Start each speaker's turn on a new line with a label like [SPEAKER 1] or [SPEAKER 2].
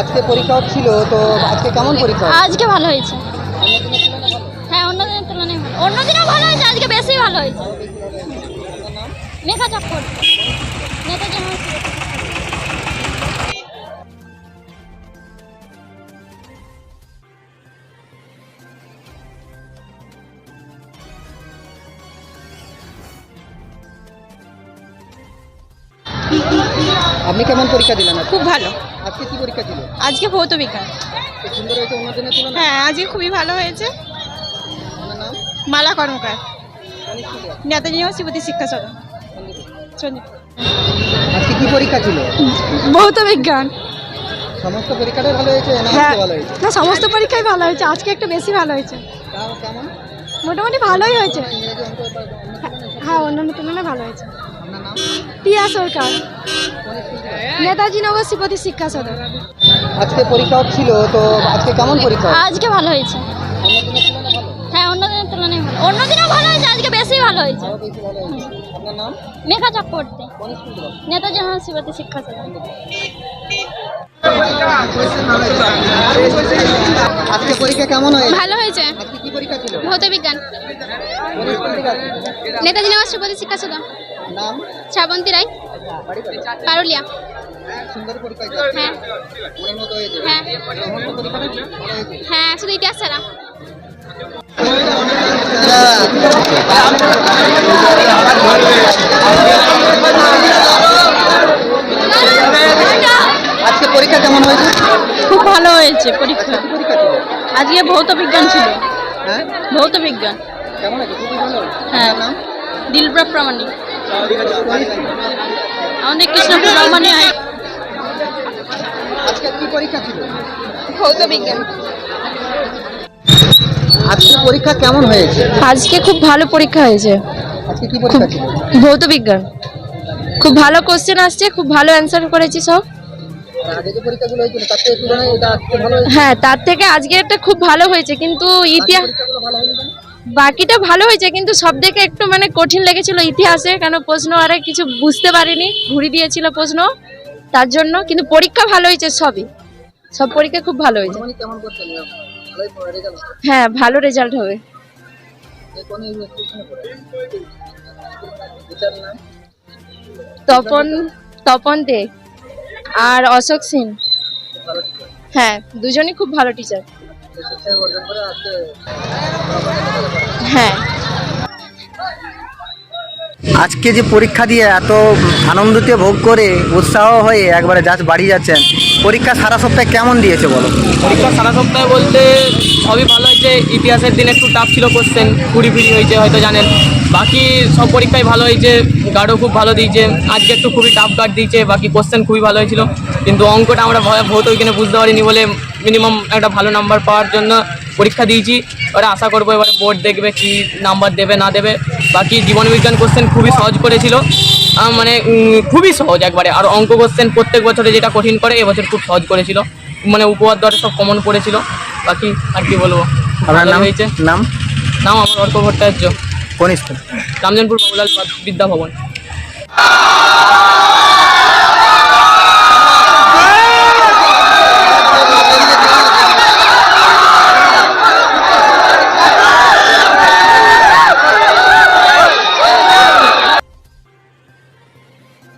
[SPEAKER 1] আজকে পরীক্ষা হচ্ছিল তো আজকে কেমন পরীক্ষা
[SPEAKER 2] আজকে ভালো হয়েছে। হ্যাঁ অন্যদিনের তুলনায় ভালো। অন্যদিনও ভালো হয়েছে, আজকে বেশি ভালো হয়েছে। মেঘা নেতা নেতাজি
[SPEAKER 1] আপনি কেমন পরীক্ষা দিলেন?
[SPEAKER 3] খুব ভালো।
[SPEAKER 1] আজকে কি পরীক্ষা ছিল
[SPEAKER 3] আজকে ভৌত বিজ্ঞান।
[SPEAKER 1] সুন্দর হয়েছে অন্য দিনের তুলনায়
[SPEAKER 3] হ্যাঁ আজকে খুবই ভালো হয়েছে। মালা কর্মকার? নেতাজি ইউনিভার্সিটি শিক্ষা সদন।
[SPEAKER 1] আজকে কি পরীক্ষা ছিল?
[SPEAKER 3] ভৌত বিজ্ঞান।
[SPEAKER 1] সমস্ত পরীক্ষাটাই ভালো হয়েছে
[SPEAKER 3] হ্যাঁ।
[SPEAKER 1] ভালো হয়েছে?
[SPEAKER 3] না সমস্ত পরীক্ষাই ভালো হয়েছে। আজকে একটু বেশি ভালো হয়েছে।
[SPEAKER 1] কেমন?
[SPEAKER 3] মোটামুটি ভালোই হয়েছে।
[SPEAKER 1] অন্য
[SPEAKER 3] হ্যাঁ অন্যান্য তুলনায় ভালো হয়েছে।
[SPEAKER 1] আপনার
[SPEAKER 3] সরকার? নেতাজি নগর শিবতী শিক্ষা সদন
[SPEAKER 1] আজকে পরীক্ষা হচ্ছিল তো আজকে কেমন পরীক্ষা
[SPEAKER 2] আজকে ভালো হয়েছে। হ্যাঁ অন্য দিনের তুলনায় ভালো। অন্য দিনও ভালো হয়েছে আজকে বেশি ভালো হয়েছে। মেঘা চক্রবর্তী? নেতাজি হাসপাতাল শিক্ষা সদন।
[SPEAKER 1] আজকে পরীক্ষা কেমন হয়েছে?
[SPEAKER 2] ভালো হয়েছে। ভৌত বিজ্ঞান? নেতাজি নগর শিবতী শিক্ষা সদন
[SPEAKER 1] নাম?
[SPEAKER 2] শ্রাবন্তী রায়। পারুলিয়া। হ্যাঁ। হ্যাঁ হ্যাঁ। শুধু ইতিহাস ছাড়া।
[SPEAKER 1] আজকে পরীক্ষা কেমন হয়েছে?
[SPEAKER 3] খুব ভালো হয়েছে পরীক্ষা। আজকে ভৌত বিজ্ঞান ছিল।
[SPEAKER 1] হ্যাঁ?
[SPEAKER 3] ভৌত বিজ্ঞান।
[SPEAKER 1] কেমন হয়েছে? খুবই ভালো।
[SPEAKER 3] হ্যাঁ। দিলপ্রভ প্রামাণিক? আমাদের কৃষ্ণপুর
[SPEAKER 1] আজকে কি পরীক্ষা ছিল?
[SPEAKER 3] ভৌত বিজ্ঞান।
[SPEAKER 1] আজকে পরীক্ষা কেমন হয়েছে?
[SPEAKER 4] আজকে খুব ভালো পরীক্ষা হয়েছে।
[SPEAKER 1] আজকে কি পরীক্ষা ছিল?
[SPEAKER 4] ভৌত বিজ্ঞান। খুব ভালো কোশ্চেন আসছে খুব ভালো অ্যান্সার করেছি সব। হ্যাঁ তার থেকে আজকে একটা খুব ভালো হয়েছে কিন্তু ইতিহাস? বাকিটা ভালো হয়েছে কিন্তু সব থেকে একটু মানে কঠিন লেগেছিল ইতিহাসে কেন প্রশ্ন আরে কিছু বুঝতে পারিনি ঘুরি দিয়েছিল প্রশ্ন তার জন্য কিন্তু পরীক্ষা ভালো হয়েছে সবই। সব পরীক্ষা খুব ভালো হয়েছে। হ্যাঁ ভালো রেজাল্ট হবে। তপন তপন দে। আর অশোক সিং হ্যাঁ দুজনই খুব ভালো টিচার হ্যাঁ।
[SPEAKER 1] আজকে যে পরীক্ষা দিয়ে এত আনন্দতে ভোগ করে উৎসাহ হয়ে একবারে জাজ বাড়ি যাচ্ছেন, পরীক্ষা সারা সপ্তাহে কেমন দিয়েছে বলো?
[SPEAKER 5] পরীক্ষা সারা সপ্তাহে বলতে সবই ভালো হয়েছে, ইতিহাসের দিন একটু টাফ ছিল কোশ্চেন কুড়ি ফিরি হয়েছে, হয়তো জানেন। বাকি সব পরীক্ষাই ভালো হয়েছে গার্ডও খুব ভালো দিয়েছে, আজকে একটু খুবই টাফ গার্ড দিয়েছে, বাকি কোশ্চেন খুবই ভালো হয়েছিল। কিন্তু অঙ্কটা আমরা ভয় ভৌত ওইখানে বুঝতে পারিনি বলে মিনিমাম একটা ভালো নাম্বার পাওয়ার জন্য পরীক্ষা দিয়েছি এবারে আশা করব এবারে বোর্ড দেখবে কি নাম্বার দেবে না দেবে। বাকি জীবনবিজ্ঞান কোশ্চেন খুবই সহজ করেছিল। মানে খুবই সহজ একবারে। আর অঙ্ক কোশ্চেন প্রত্যেক বছরে যেটা কঠিন করে এবছর খুব সহজ করেছিল। মানে উপহার দরে সব কমন পড়েছিল বাকি আর কি বলব?
[SPEAKER 1] আপনার নাম?
[SPEAKER 5] হয়েছে।
[SPEAKER 1] নাম?
[SPEAKER 5] নাম আমার অর্ক ভট্টাচার্য।
[SPEAKER 1] কোন স্কুল?
[SPEAKER 5] রামজনপুর বিদ্যা ভবন